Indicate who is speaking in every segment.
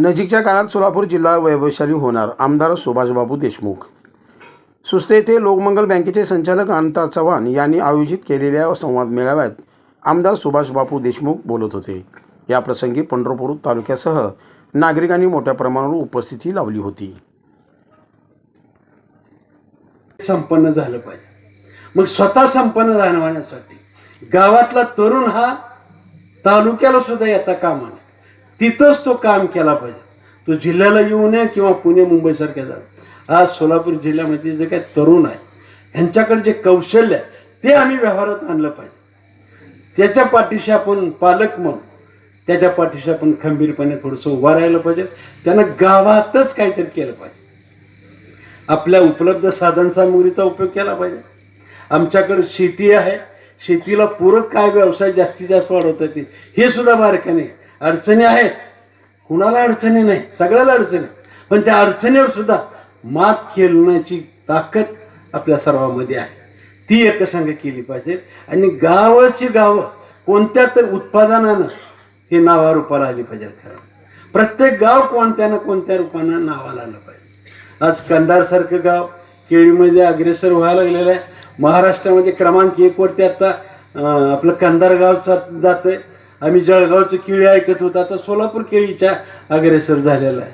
Speaker 1: नजीकच्या काळात सोलापूर जिल्हा वैभवशाली होणार आमदार सुभाषबाबू देशमुख. सुस्ते येथे लोकमंगल बँकेचे संचालक अनंता चव्हाण यांनी आयोजित केलेल्या संवाद मेळाव्यात आमदार सुभाषबाबू देशमुख बोलत होते. या प्रसंगी पंढरपूर तालुक्यासह नागरिकांनी मोठ्या प्रमाणावर उपस्थिती लावली होती.
Speaker 2: संपन्न झालं पाहिजे. मग स्वतः संपन्न जाणवण्यासाठी गावातला तरुण हा तालुक्याला सुद्धा येता कामा तिथंच तो काम केला पाहिजे. तो जिल्ह्याला येऊ नये किंवा पुणे मुंबईसारख्या जागा. आज सोलापूर जिल्ह्यामध्ये जे काही तरुण आहे ह्यांच्याकडे जे कौशल्य आहे ते आम्ही व्यवहारात आणलं पाहिजे. त्याच्या पाठीशी आपण पालक म्हणून त्याच्या पाठीशी आपण खंबीरपणे थोडंसं उभं राहिलं पाहिजे. त्यानं गावातच काहीतरी केलं पाहिजे. आपल्या उपलब्ध साधनसामुग्रीचा उपयोग केला पाहिजे. आमच्याकडे शेती आहे. शेतीला पूरक काय व्यवसाय जास्तीत जास्त वाढवता येतील हे सुद्धा बारकाने अडचणी आहेत. कुणाला अडचणी नाही सगळ्याला अडचणी. पण त्या अडचणीवर सुद्धा मात खेळण्याची ताकद आपल्या सर्वांमध्ये आहे. ती एकसंग केली पाहिजे. आणि गावाची गावं कोणत्या तर उत्पादनानं हे नावारूपाला आली पाहिजे खरं. प्रत्येक गाव कोणत्या ना कोणत्या रूपानं नावाला आलं पाहिजे. आज कंधारसारखं गाव केळीमध्ये अग्रेसर व्हायला लागलेलं आहे. महाराष्ट्रामध्ये क्रमांक एकवरती आता आपलं कंधार गावचा आहे आम्ही जळगावचं केळी ऐकत होतो. आता सोलापूर केळीच्या अग्रेसर झालेला आहे.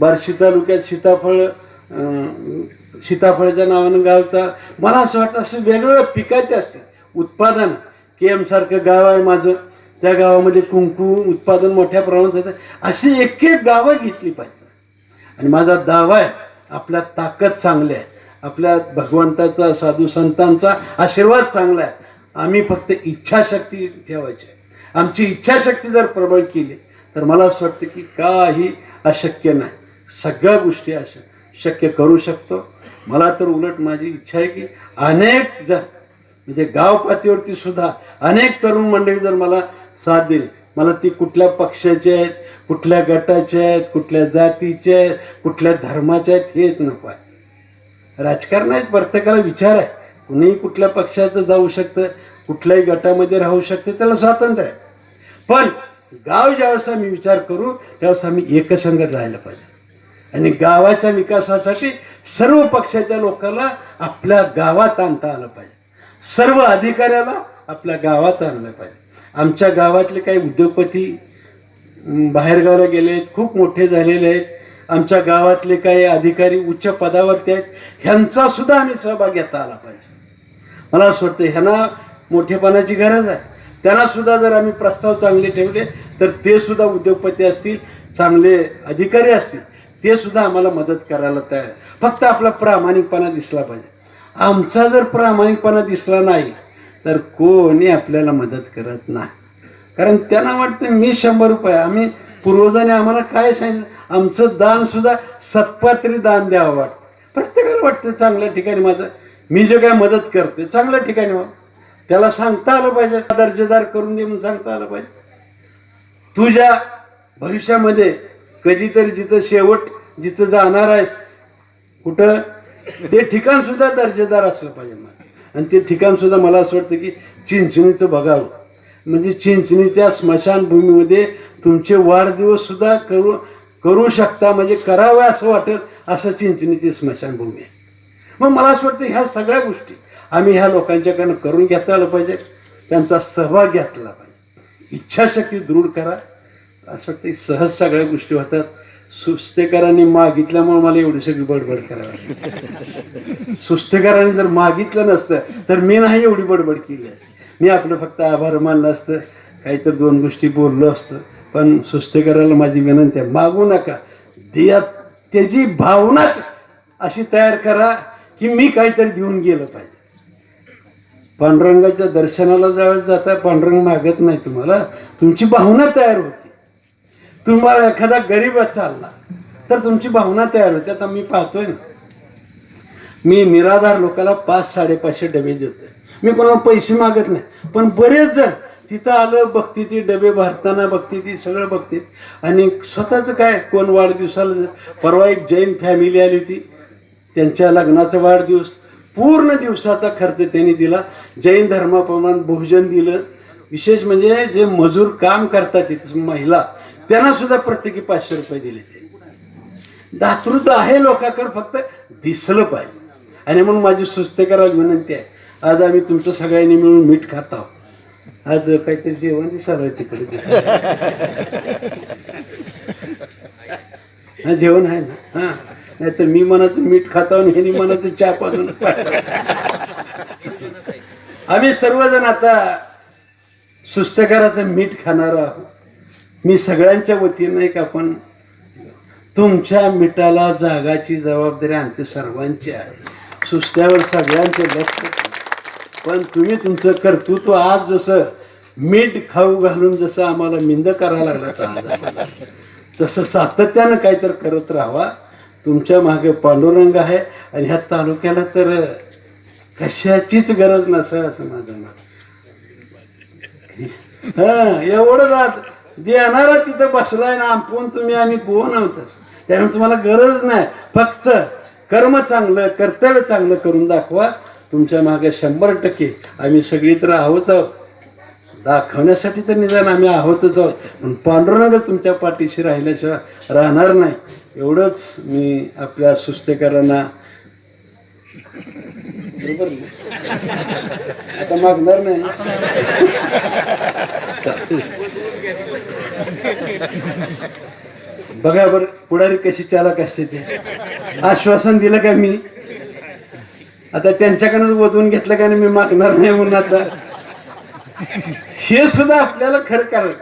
Speaker 2: बार्शी तालुक्यात सीताफळ सीताफळाच्या सीताफळच्या नावानं गावचा मला असं वाटतं असं वेगवेगळ्या पिकाचे असते. उत्पादन के एमसारखं गाव आहे माझं. त्या गावामध्ये कुंकू उत्पादन मोठ्या प्रमाणात होतं. अशी एक एक गावं घेतली पाहिजे. आणि माझा दावा आहे आपल्या ताकद चांगली आहे. आपल्या भगवंताचा साधू संतांचा आशीर्वाद चांगला आहे. आम्ही फक्त इच्छाशक्ती ठेवायची आहे. आमची इच्छाशक्ती जर प्रबळ केली तर मला असं वाटतं की काही अशक्य नाही. सगळ्या गोष्टी अशा शक्य करू शकतो. मला तर उलट माझी इच्छा आहे की अनेक जण म्हणजे गाव पातळीवरती सुद्धा अनेक तरुण मंडळी जर मला साथ दिली मला ती कुठल्या पक्षाचे आहेत कुठल्या गटाचे आहेत कुठल्या जातीचे आहेत कुठल्या धर्माचे आहेत हेच नको आहे. राजकारणात प्रत्येकाला विचार आहे. कुणीही कुठल्या पक्षाचं जाऊ शकतं कुठल्याही गटामध्ये राहू शकते त्याला स्वातंत्र्य आहे. पण गाव ज्यावेळेस आम्ही विचार करू त्यावेळेस आम्ही एकसंगत राहायला पाहिजे. आणि गावाच्या विकासासाठी सर्व पक्षाच्या लोकांना आपल्या गावात आणता आलं पाहिजे. सर्व अधिकाऱ्याला आपल्या गावात आणलं पाहिजे. आमच्या गावातले काही उद्योगपती बाहेरगावला गेले आहेत खूप मोठे झालेले आहेत. आमच्या गावातले काही अधिकारी उच्च पदावरती आहेत. ह्यांचा सुद्धा आम्ही सहभाग घेता आला पाहिजे. मला असं वाटतं ह्यांना मोठेपणाची गरज आहे. त्यांना सुद्धा जर आम्ही प्रस्ताव चांगले ठेवले तर ते सुद्धा उद्योगपती असतील चांगले अधिकारी असतील ते सुद्धा आम्हाला मदत करायला तयार फक्त आपला प्रामाणिकपणा दिसला पाहिजे. आमचा जर प्रामाणिकपणा दिसला नाही तर कोणी आपल्याला मदत करत नाही. कारण त्यांना वाटतं मी शंभर रुपये आम्ही पूर्वजाने आम्हाला काय सांगितलं? आमचं दानसुद्धा सत्पात्री दान द्यावं वाटतं. प्रत्येकाला वाटतं चांगल्या ठिकाणी माझं मी जे काय मदत करते चांगल्या ठिकाणी व्हावं त्याला सांगता आलं पाहिजे दर्जेदार करून दे म्हणून सांगता आलं पाहिजे. तुझ्या भविष्यामध्ये कधीतरी जिथं शेवट जिथं जाणार आहेस कुठं ते ठिकाण सुद्धा दर्जेदार असलं पाहिजे मला. आणि ते ठिकाण सुद्धा मला असं वाटतं की चिंचणीचं बघावं. म्हणजे चिंचणीच्या स्मशानभूमीमध्ये तुमचे वाढदिवस सुद्धा करू करू शकता म्हणजे करावं असं वाटेल असं चिंचणीची स्मशानभूमी आहे. मग मला असं वाटतं ह्या सगळ्या गोष्टी आम्ही ह्या लोकांच्याकडनं करून घेता आलं पाहिजे त्यांचा सहभाग घेतला पाहिजे. इच्छाशक्ती दृढ करा. असं वाटतं की सहज सगळ्या गोष्टी होतात. सुस्तेकरांनी मागितल्यामुळे मला एवढी सगळी बडबड करावी सुस्तेकरांनी जर मागितलं नसतं तर मी नाही एवढी बडबड केली असते. मी आपलं फक्त आभार मानलं असतं. काहीतरी दोन गोष्टी बोललो असतं. पण सुस्तेकराला माझी विनंती आहे मागू नका. देया त्याची भावनाच अशी तयार करा की मी काहीतरी देऊन गेलं पाहिजे. पांडुरंगाच्या दर्शनाला ज्यावेळेस जाता पांडुरंग मागत नाही तुम्हाला. तुमची भावना तयार होती. तुम्हाला एखादा गरीब चालला तर तुमची भावना तयार होते. आता मी पाहतोय ना. मी निराधार लोकाला पाच साडेपाचशे डबे देतोय. मी कोणाला पैसे मागत नाही. पण बरेच जण तिथं आलं बघती ती डबे भरताना बघती ती सगळं बघते आणि स्वतःचं काय कोण वाढदिवसाला परवा एक जैन फॅमिली आली होती. त्यांच्या लग्नाचा वाढदिवस. पूर्ण दिवसाचा खर्च त्यांनी दिला. जैन धर्माप्रमाणे भोजन दिलं. विशेष म्हणजे जे मजूर काम करतात तिथं महिला त्यांना सुद्धा प्रत्येकी पाचशे रुपये दिले. दातृत्व आहे लोकांकडे फक्त दिसलं पाहिजे. आणि म्हणून माझी सुस्तेकराला विनंती आहे आज आम्ही तुमचं सगळ्यांनी मिळून मीठ खात आहोत. आज काहीतरी जेवण दिसायला तिकडे. हा जेवण आहे ना? हा. नाहीतर मी मनाचं मीठ खातो आणि ह्यानी मनाचं चहा पाजून आम्ही सर्वजण आता सुस्तकाराचं मीठ खाणार आहोत. मी सगळ्यांच्या वतीनं एक आपण तुमच्या मिठाला जागाची जबाबदारी आमची सर्वांची आहे. सुस्त्यावर सगळ्यांचे लक्ष पण तुम्ही तुमचं कर्तृत्व आज जसं मीठ खाऊ घालून जसं आम्हाला मिंद करायला लागला तसं सातत्यानं काहीतरी करत राहावा. तुमच्या मागे पांडुरंग आहे आणि ह्या तालुक्याला तर कशाचीच गरज नसेल असं माझं मत. हा एवढं देणारा तिथं बसलाय ना आपण तुम्ही आम्ही कोण आहोत त्यामुळे तुम्हाला गरज नाही. फक्त कर्म चांगलं कर्तव्य चांगलं करून दाखवा. तुमच्या मागे शंभर टक्के आम्ही सगळी तर आहोत आहोत दाखवण्यासाठी तर निदान आम्ही आहोतच आहोत. पण पांडुरंग तुमच्या पाठीशी राहिल्याशिवाय राहणार नाही. एवढंच मी आपल्या सुस्तेकरांना बरोबर आता मागणार नाही. बघा बर पुढारी कशी चालक असते ते. आश्वासन दिलं का मी? आता त्यांच्याकडनं वधवून घेतलं का नाही मी मागणार नाही म्हणून आता? हे सुद्धा आपल्याला खरं कर-